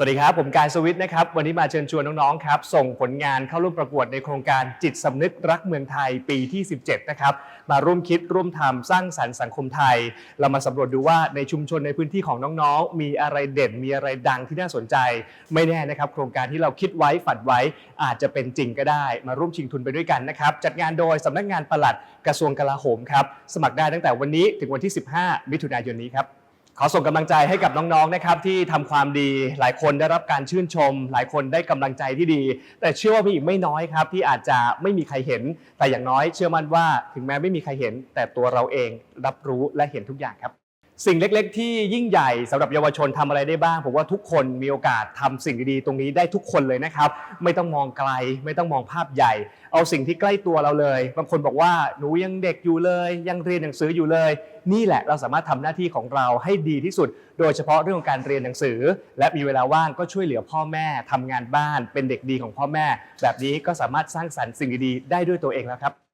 สวัสดีครับ ผมกายสวิทย์นะครับ วันนี้มาเชิญชวนน้อง ๆ ครับ ส่งผลงานเข้าร่วมประกวดในโครงการจิตสำนึกรักเมืองไทยปีที่ 17 นะครับ มาร่วมคิดร่วมทำสร้างสรรค์สังคมไทย เรามาสำรวจดูว่าในชุมชนในพื้นที่ของน้องๆ มีอะไรเด่นมีอะไรดังที่น่าสนใจ ไม่แน่นะครับ โครงการที่เราคิดไว้ฝันไว้อาจจะเป็นจริงก็ได้ มาร่วมชิงทุนไปด้วยกันนะครับจัดงานโดยสำนักงานปลัดกระทรวงกลาโหมครับสมัครได้ตั้งแต่วันนี้ถึงวันที่ 15 มิถุนายนนี้ครับ ขอส่งกำลังใจให้กับน้องๆนะครับที่ทำความดีหลายคนได้รับการชื่นชม หลายคนได้กำลังใจที่ดี แต่เชื่อว่ามีอีกไม่น้อยครับ ที่อาจจะไม่มีใครเห็น แต่อย่างน้อยเชื่อมั่นว่า ถึงแม้ไม่มีใครเห็น แต่ตัวเราเองรับรู้และเห็นทุกอย่างครับ สิ่งเล็ก ๆ ที่ยิ่งใหญ่สำหรับเยาวชนทำอะไรได้บ้างผมว่าทุกคนมีโอกาสทำสิ่งดีๆตรงนี้ได้ทุกคนเลยนะครับ ไม่ต้องมองไกล ไม่ต้องมองภาพใหญ่ เอาสิ่งที่ใกล้ตัวเราเลย บางคนบอกว่าหนูยังเด็กอยู่เลย ยังเรียนหนังสืออยู่เลย นี่แหละเราสามารถทำหน้าที่ของเราให้ดีที่สุด โดยเฉพาะเรื่องของการเรียนหนังสือ และมีเวลาว่างก็ช่วยเหลือพ่อแม่ทำงานบ้าน เป็นเด็กดีของพ่อแม่ แบบนี้ก็สามารถสร้างสรรค์สิ่งดีๆได้ด้วยตัวเองแล้วครับ